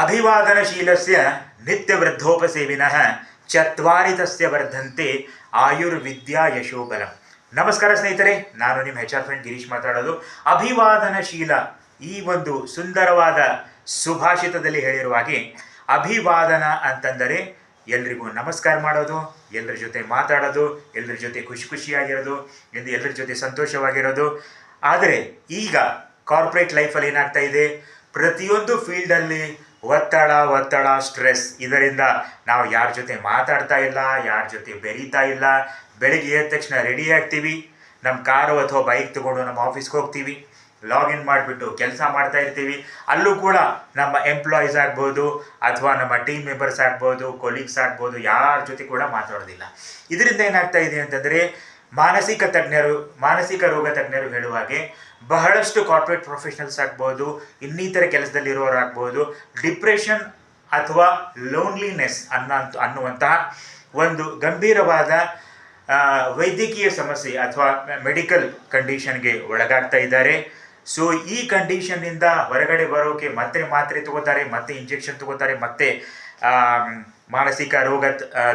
ಅಭಿವಾದನಶೀಲಸ್ಯ ನಿತ್ಯವೃದ್ಧೋಪಸೇವಿನಃ ಚತ್ವಾರಿ ತಸ್ಯ ವರ್ಧಂತೆ ಆಯುರ್ವಿದ್ಯಾ ಯಶೋಬಲಂ. ನಮಸ್ಕಾರ ಸ್ನೇಹಿತರೆ, ನಾನು ನಿಮ್ಮ ಹೆಚ್ ಆರ್ ಫ್ರೆಂಡ್ ಗಿರೀಶ್ ಮಾತಾಡೋದು. ಅಭಿವಾದನಶೀಲ ಈ ಒಂದು ಸುಂದರವಾದ ಸುಭಾಷಿತದಲ್ಲಿ ಹೇಳಿರುವ ಹಾಗೆ ಅಭಿವಾದನ ಅಂತಂದರೆ ಎಲ್ರಿಗೂ ನಮಸ್ಕಾರ ಮಾಡೋದು ಎಲ್ಲರ ಜೊತೆ ಮಾತಾಡೋದು ಎಲ್ಲರ ಜೊತೆ ಖುಷಿ ಖುಷಿಯಾಗಿರೋದು, ಎಂದು ಎಲ್ಲರ ಜೊತೆ ಸಂತೋಷವಾಗಿರೋದು. ಆದರೆ ಈಗ ಕಾರ್ಪೊರೇಟ್ ಲೈಫಲ್ಲಿ ಏನಾಗ್ತಾ ಇದೆ? ಪ್ರತಿಯೊಂದು ಫೀಲ್ಡಲ್ಲಿ ಒತ್ತಡ ಒತ್ತಡ ಸ್ಟ್ರೆಸ್ ಇದರಿಂದ ನಾವು ಯಾರ ಜೊತೆ ಮಾತಾಡ್ತಾ ಇಲ್ಲ, ಯಾರ ಜೊತೆ ಬೆರೀತಾ ಇಲ್ಲ, ಬೆಳಿಗ್ಗೆ ಎದ್ದ ತಕ್ಷಣ ರೆಡಿ ಆಗ್ತೀವಿ ನಮ್ಮ ಕಾರು ಅಥವಾ ಬೈಕ್ ತಗೊಂಡು ನಮ್ಮ ಆಫೀಸ್ಗೆ ಹೋಗ್ತೀವಿ ಲಾಗಿನ್ ಮಾಡಿಬಿಟ್ಟು ಕೆಲಸ ಮಾಡ್ತಾ ಇರ್ತೀವಿ, ಅಲ್ಲೂ ಕೂಡ ನಮ್ಮ ಎಂಪ್ಲಾಯೀಸ್ ಆಗ್ಬೋದು ಅಥವಾ ನಮ್ಮ ಟೀಮ್ ಮೆಂಬರ್ಸ್ ಆಗ್ಬೋದು ಕೊಲೀಗ್ಸ್ ಆಗ್ಬೋದು, ಯಾರ ಜೊತೆ ಕೂಡ ಮಾತಾಡೋದಿಲ್ಲ. ಇದರಿಂದ ಏನಾಗ್ತಾ ಇದೆ ಅಂತಂದರೆ ಮಾನಸಿಕ ತಜ್ಞರು, ಮಾನಸಿಕ ರೋಗ ತಜ್ಞರು ಹೇಳುವ ಹಾಗೆ ಬಹಳಷ್ಟು ಕಾರ್ಪೊರೇಟ್ ಪ್ರೊಫೆಷನಲ್ಸ್ ಆಗ್ಬೋದು, ಇನ್ನಿತರ ಕೆಲಸದಲ್ಲಿರೋರು ಆಗ್ಬೋದು ಡಿಪ್ರೆಷನ್ ಅಥವಾ ಲೋನ್ಲಿನೆಸ್ ಅನ್ನೋ ಅನ್ನುವಂತಹ ಒಂದು ಗಂಭೀರವಾದ ವೈದ್ಯಕೀಯ ಸಮಸ್ಯೆ ಅಥವಾ ಮೆಡಿಕಲ್ ಕಂಡೀಷನ್ಗೆ ಒಳಗಾಗ್ತಾ ಇದ್ದಾರೆ. ಸೊ ಈ ಕಂಡೀಷನ್ನಿಂದ ಹೊರಗಡೆ ಬರೋಕೆ ಮತ್ತೆ ಮಾತ್ರೆ ತಗೋತಾರೆ, ಮತ್ತೆ ಇಂಜೆಕ್ಷನ್ ತಗೋತಾರೆ, ಮತ್ತೆ ಮಾನಸಿಕ ರೋಗ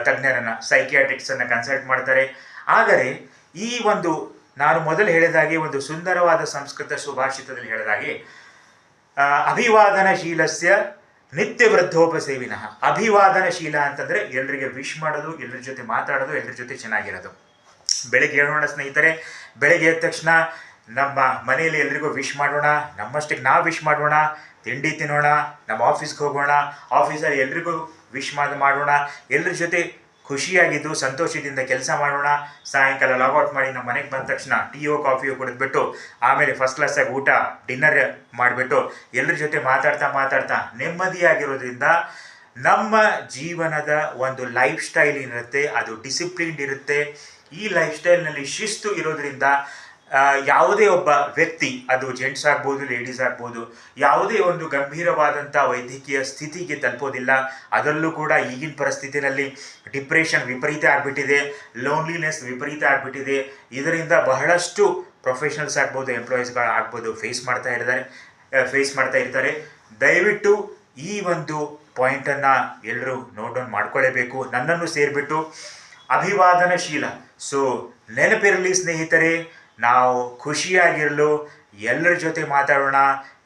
ತಜ್ಞರನ್ನ ಸೈಕಿಯಾಟ್ರಿಕ್ಸನ್ನು ಕನ್ಸಲ್ಟ್ ಮಾಡ್ತಾರೆ. ಆದರೆ ಈ ಒಂದು ನಾನು ಮೊದಲು ಹೇಳಿದಾಗೆ ಒಂದು ಸುಂದರವಾದ ಸಂಸ್ಕೃತ ಸುಭಾಷಿತದಲ್ಲಿ ಹೇಳಿದಾಗೆ ಅಭಿವಾದನಶೀಲಸ್ಯ ನಿತ್ಯ ವೃದ್ಧೋಪಸೇವಿನಃ. ಅಭಿವಾದನಶೀಲ ಅಂತಂದ್ರೆ ಎಲ್ಲರಿಗೆ ವಿಶ್ ಮಾಡೋದು ಎಲ್ಲರ ಜೊತೆ ಮಾತಾಡೋದು ಎಲ್ಲರ ಜೊತೆ ಚೆನ್ನಾಗಿರೋದು. ಬೆಳಗ್ಗೆ ಹೇಳೋಣ ಸ್ನೇಹಿತರೆ, ಬೆಳಗ್ಗೆ ಎದ್ದ ತಕ್ಷಣ ನಮ್ಮ ಮನೆಯಲ್ಲಿ ಎಲ್ರಿಗೂ ವಿಶ್ ಮಾಡೋಣ, ನಮ್ಮಷ್ಟಕ್ಕೆ ನಾವು ವಿಶ್ ಮಾಡೋಣ, ತಿಂಡಿ ತಿನ್ನೋಣ, ನಮ್ಮ ಆಫೀಸ್ಗೆ ಹೋಗೋಣ, ಆಫೀಸಲ್ಲಿ ಎಲ್ರಿಗೂ ವಿಶ್ ಮಾಡಿ, ಮಾಡೋಣ ಎಲ್ಲರ ಜೊತೆ ಖುಷಿಯಾಗಿದ್ದು ಸಂತೋಷದಿಂದ ಕೆಲಸ ಮಾಡೋಣ. ಸಾಯಂಕಾಲ ಲಾಗೌಟ್ ಮಾಡಿ ನಮ್ಮ ಮನೆಗೆ ಬಂದ ತಕ್ಷಣ ಟೀಯೋ ಕಾಫಿಯೋ ಕುಡಿದ್ಬಿಟ್ಟು ಆಮೇಲೆ ಫಸ್ಟ್ ಕ್ಲಾಸಾಗಿ ಊಟ ಡಿನ್ನರ್ ಮಾಡಿಬಿಟ್ಟು ಎಲ್ಲರ ಜೊತೆ ಮಾತಾಡ್ತಾ ಮಾತಾಡ್ತಾ ನೆಮ್ಮದಿಯಾಗಿರೋದ್ರಿಂದ ನಮ್ಮ ಜೀವನದ ಒಂದು ಲೈಫ್ ಸ್ಟೈಲ್ ಏನಿರುತ್ತೆ, ಅದು ಡಿಸಿಪ್ಲಿನ್ಡ್ ಇರುತ್ತೆ. ಈ ಲೈಫ್ ಸ್ಟೈಲ್ನಲ್ಲಿ ಶಿಸ್ತು ಇರೋದ್ರಿಂದ ಯಾವುದೇ ಒಬ್ಬ ವ್ಯಕ್ತಿ, ಅದು ಜೆಂಟ್ಸ್ ಆಗ್ಬೋದು ಲೇಡೀಸ್ ಆಗ್ಬೋದು, ಯಾವುದೇ ಒಂದು ಗಂಭೀರವಾದಂಥ ವೈದ್ಯಕೀಯ ಸ್ಥಿತಿಗೆ ತಲುಪೋದಿಲ್ಲ. ಅದರಲ್ಲೂ ಕೂಡ ಈಗಿನ ಪರಿಸ್ಥಿತಿನಲ್ಲಿ ಡಿಪ್ರೆಷನ್ ವಿಪರೀತ ಆಗಿಬಿಟ್ಟಿದೆ ಲೋನ್ಲಿನೆಸ್ ವಿಪರೀತ ಆಗಿಬಿಟ್ಟಿದೆ. ಇದರಿಂದ ಬಹಳಷ್ಟು ಪ್ರೊಫೆಷನಲ್ಸ್ ಆಗ್ಬೋದು ಎಂಪ್ಲಾಯೀಸ್ಗಳು ಆಗ್ಬೋದು ಫೇಸ್ ಮಾಡ್ತಾ ಇದ್ದಾರೆ ಫೇಸ್ ಮಾಡ್ತಾ ಇರ್ತಾರೆ. ದಯವಿಟ್ಟು ಈ ಒಂದು ಪಾಯಿಂಟನ್ನು ಎಲ್ಲರೂ ನೋಟ್ ಡೌನ್ ಮಾಡ್ಕೊಳ್ಳೇಬೇಕು ನನ್ನನ್ನು ಸೇರಿಬಿಟ್ಟು ಅಭಿವಾದನಶೀಲ. ಸೊ ನೆನಪಿರಲಿ ಸ್ನೇಹಿತರೆ ನಾವು ಖುಷಿಯಾಗಿರಲು ಎಲ್ಲರ ಜೊತೆ ಮಾತಾಡೋಣ,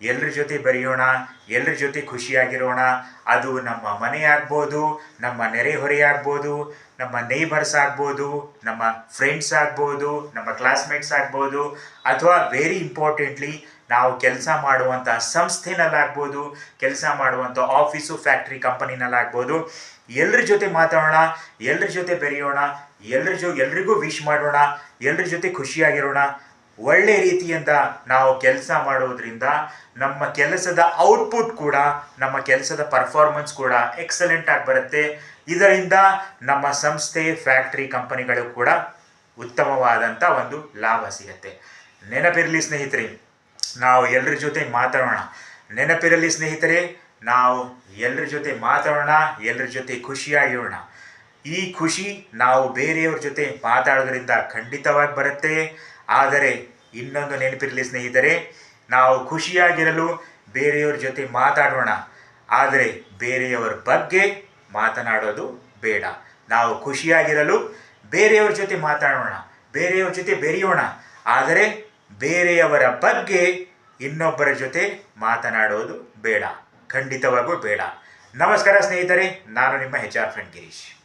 ಎಲ್ಲರ ಜೊತೆ ಬೆರೆಯೋಣ, ಎಲ್ಲರ ಜೊತೆ ಖುಷಿಯಾಗಿರೋಣ. ಅದು ನಮ್ಮ ಮನೆ ಆಗ್ಬೋದು, ನಮ್ಮ ನೆರೆಹೊರೆ ಆಗ್ಬೋದು, ನಮ್ಮ ನೇಬರ್ಸ್ ಆಗ್ಬೋದು, ನಮ್ಮ ಫ್ರೆಂಡ್ಸ್ ಆಗ್ಬೋದು, ನಮ್ಮ ಕ್ಲಾಸ್ಮೇಟ್ಸ್ ಆಗ್ಬೋದು. ಅಥವಾ ವೆರಿ ಇಂಪಾರ್ಟೆಂಟ್ಲಿ ನಾವು ಕೆಲಸ ಮಾಡುವಂಥ ಸಂಸ್ಥೆನಲ್ಲಾಗ್ಬೋದು, ಕೆಲಸ ಮಾಡುವಂಥ ಆಫೀಸು ಫ್ಯಾಕ್ಟ್ರಿ ಕಂಪನಿನಲ್ಲಾಗ್ಬೋದು ಎಲ್ಲರ ಜೊತೆ ಮಾತಾಡೋಣ, ಎಲ್ಲರ ಜೊತೆ ಬೆರೆಯೋಣ, ಎಲ್ಲರ ಜೊ, ಎಲ್ರಿಗೂ ವಿಶ್ ಮಾಡೋಣ, ಎಲ್ಲರ ಜೊತೆ ಖುಷಿಯಾಗಿರೋಣ. ಒಳ್ಳೆ ರೀತಿಯಿಂದ ನಾವು ಕೆಲಸ ಮಾಡೋದ್ರಿಂದ ನಮ್ಮ ಕೆಲಸದ ಔಟ್ಪುಟ್ ಕೂಡ, ನಮ್ಮ ಕೆಲಸದ ಪರ್ಫಾರ್ಮೆನ್ಸ್ ಕೂಡ ಎಕ್ಸಲೆಂಟ್ ಆಗಿ ಬರುತ್ತೆ. ಇದರಿಂದ ನಮ್ಮ ಸಂಸ್ಥೆ ಫ್ಯಾಕ್ಟ್ರಿ ಕಂಪನಿಗಳು ಕೂಡ ಉತ್ತಮವಾದಂಥ ಒಂದು ಲಾಭ ಸಿಗುತ್ತೆ. ನೆನಪಿರಲಿ ಸ್ನೇಹಿತರೆ, ನಾವು ಎಲ್ಲರ ಜೊತೆ ಮಾತಾಡೋಣ. ನೆನಪಿರಲಿ ಸ್ನೇಹಿತರೆ, ನಾವು ಎಲ್ಲರ ಜೊತೆ ಮಾತಾಡೋಣ ಎಲ್ಲರ ಜೊತೆ ಖುಷಿಯಾಗಿರೋಣ ಈ ಖುಷಿ ನಾವು ಬೇರೆಯವ್ರ ಜೊತೆ ಮಾತಾಡೋದ್ರಿಂದ ಖಂಡಿತವಾಗಿ ಬರುತ್ತೆ. ಆದರೆ ಇನ್ನೊಂದು ನೆನಪಿರಲಿ ಸ್ನೇಹಿತರೆ, ನಾವು ಖುಷಿಯಾಗಿರಲು ಬೇರೆಯವ್ರ ಜೊತೆ ಮಾತಾಡೋಣ. ಆದರೆ ಬೇರೆಯವರ ಬಗ್ಗೆ ಮಾತನಾಡೋದು ಬೇಡ. ನಾವು ಖುಷಿಯಾಗಿರಲು ಬೇರೆಯವ್ರ ಜೊತೆ ಮಾತಾಡೋಣ. ಬೇರೆಯವ್ರ ಜೊತೆ ಬೆರೆಯೋಣ. ಆದರೆ ಬೇರೆಯವರ ಬಗ್ಗೆ ಇನ್ನೊಬ್ಬರ ಜೊತೆ ಮಾತನಾಡೋದು ಬೇಡ. ಖಂಡಿತವಾಗೂ ಬೇಡ. ನಮಸ್ಕಾರ ಸ್ನೇಹಿತರೆ, ನಾನು ನಿಮ್ಮ ಹೆಚ್ ಆರ್ ಫ್ರೆಂಡ್ ಗಿರೀಶ್.